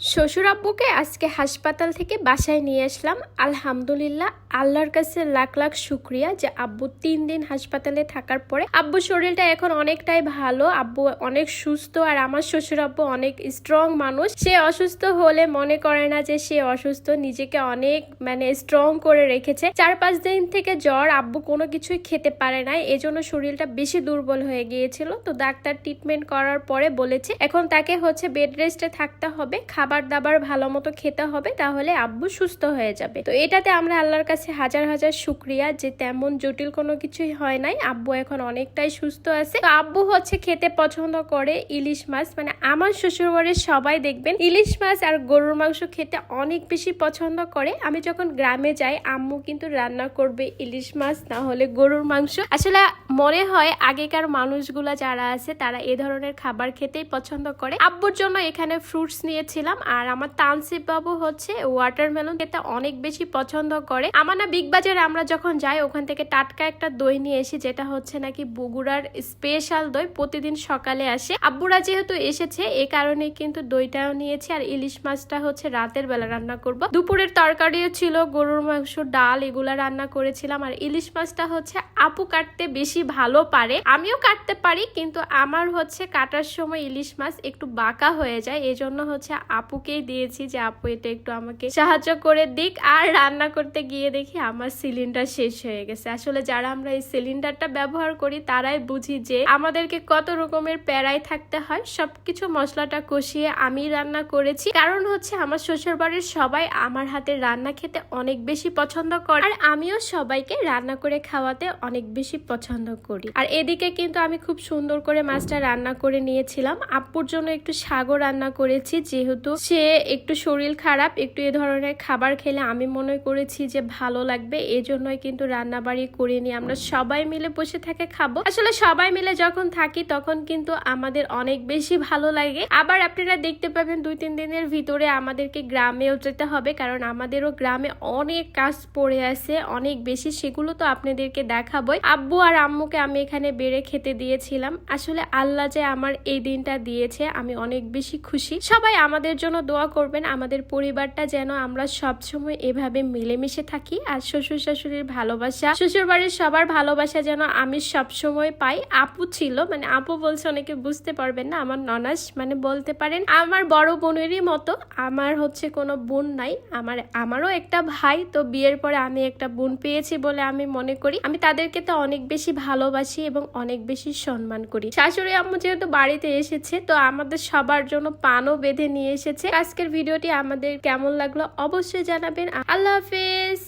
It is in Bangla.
শ্বশুর আব্বুকে আজকে হাসপাতাল থেকে বাসায় নিয়ে আসলাম। আলহামদুলিল্লাহ, আল্লাহর কাছে লাখ লাখ শুক্রিয়া যে আব্বু তিন দিন হাসপাতালে থাকার পরে আব্বুর শরীরটা এখন অনেকটাই ভালো, আব্বু অনেক সুস্থ আর আমার শ্বশুর আব্বু অনেক স্ট্রং মানুষ। সে অসুস্থ হলে মনে করে না যে সে অসুস্থ, নিজেকে অনেক মানে স্ট্রং করে রেখেছে। চার পাঁচ দিন থেকে জ্বর, আব্বু কোনো কিছুই খেতে পারে না এজন্য শরীরটা বেশি দুর্বল হয়ে গিয়েছিল। তো ডাক্তার ট্রিটমেন্ট করার পরে বলেছে, এখন তাকে হচ্ছে বেড রেস্টে থাকতে হবে খাবার দাবার ভালো মতো খেতে হবে, তাহলে আব্বু সুস্থ হয়ে যাবে। তো এটাতে আমরা আল্লাহর কাছে হাজার হাজার শুক্রিয়া যে তেমন জটিল কোনো কিছুই হয় নাই। আব্বু এখন অনেকটাই সুস্থ আছে। তো আব্বু হচ্ছে খেতে পছন্দ করে ইলিশ মাছ। মানে আমার শ্বশুর বাড়ির সবাই দেখবেন ইলিশ মাছ আর গরুর মাংস খেতে অনেক বেশি পছন্দ করে। আমি যখন গ্রামে যাই, আম্মু কিন্তু রান্না করবে ইলিশ মাছ, না হলে গরুর মাংস। আসলে মনে হয় আগেকার মানুষগুলা যারা আছে, তারা এ ধরনের খাবার খেতেই পছন্দ করে। আব্বুর জন্য এখানে ফ্রুটস নিয়েছিলাম, আর আমার তানসিব বাবু হচ্ছে ওয়াটারমেলন খেতে অনেক বেশি পছন্দ করে। আমার না বিগ বাজারে আমরা যখন যাই, ওখান থেকে টাটকা একটা দই নিয়ে এসি, যেটা হচ্ছে নাকি বগুড়ার স্পেশাল দই, প্রতিদিন সকালে আসে। আব্বুরা যেহেতু এসেছে, এ কারণে কিন্তু দইটাও নিয়েছি, আর ইলিশ মাছটা হচ্ছে রাতের বেলা রান্না করব। দুপুরের তরকারিও ছিল, গরুর মাংস, ডাল, এগুলা রান্না করেছিলাম, আর ইলিশ মাছটা হচ্ছে আপু কাটতে বেশি ভালো পারে, আমিও কাটতে পারি, কিন্তু আমার হচ্ছে কাটার সময় ইলিশ মাছ একটু বাঁকা হয়ে যায়। এই জন্য হচ্ছে আপুকেই দিয়েছি যে, আপু, এটা একটু আমাকে সাহায্য করে দিক। আর রান্না করতে গিয়ে দেখি আমার সিলিন্ডার শেষ হয়ে গেছে। আসলে যারা আমরা এই সিলিন্ডারটা ব্যবহার করি, তারাই বুঝি যে, আমাদেরকে কত রকমের প্যারায় থাকতে হয়। সবকিছু মশলাটা কষিয়ে আমি রান্না করেছি। কারণ হচ্ছে আমার শ্বশুর বাড়ির সবাই আমার হাতের রান্না খেতে অনেক বেশি পছন্দ করে, আর আমিও সবাইকে রান্না করে খাওয়াতে অনেক বেশি পছন্দ করি। আর এদিকে কিন্তু আমি খুব সুন্দর করে মাছটা রান্না করে নিয়েছিলাম। আপুর জন্য একটু শাগও রান্না করেছি, যেহেতু সে একটু শরীর খারাপ, একটু এ ধরনের খাবার খেলে আমি মনে করেছি যে ভালো লাগবে, এজন্যই কিন্তু রান্না বাড়ি করে নিয়ে আমরা সবাই মিলে বসে থেকে খাব। আসলে সবাই মিলে যখন থাকি তখন কিন্তু আমাদের অনেক বেশি ভালো লাগে। আবার আপনারা দেখতে পাবেন দুই, তিন দিনের ভিতরে আমাদেরকে গ্রামেও যেতে হবে, কারণ আমাদেরও গ্রামে অনেক কাজ পড়ে আছে, অনেক বেশি সেগুলো তো আপনাদেরকে দেখাবোই। আব্বু আর আম্মুকে আমি এখানে বেড়ে খেতে দিয়েছিলাম। আসলে আল্লাহ যে আমার এই দিনটা দিয়েছে, আমি অনেক বেশি খুশি। সবাই আমাদের জন্য দোয়া করবেন, আমাদের পরিবারটা যেন আমরা সবসময় এভাবে মিলেমিশে থাকি। আর শ্বশুর শাশুড়ির ভালোবাসা শ্বশুর বাড়ির সবার ভালোবাসা যেন আমি সবসময় পাই। আপু ছিল মানে আপু বলছে অনেকে বুঝতে পারবেন না, আমার ননাস মানে বলতে পারেন, আমার বড় বোনেরই মতো। আমার হচ্ছে কোনো বোন নাই, আমার, আমারও একটা ভাই, তো বিয়ের পরে আমি একটা বোন পেয়েছি বলে আমি মনে করি। আমি তাদেরকে তো অনেক বেশি ভালোবাসি এবং অনেক বেশি সম্মান করি। শাশুড়ি আম্মু যেহেতু বাড়িতে এসেছে, তো আমাদের সবার জন্য পানও বেঁধে নিয়ে এসেছে। আজকের ভিডিওটি আমাদের কেমন লাগল অবশ্যই জানাবেন। আল্লাহ হাফেজ!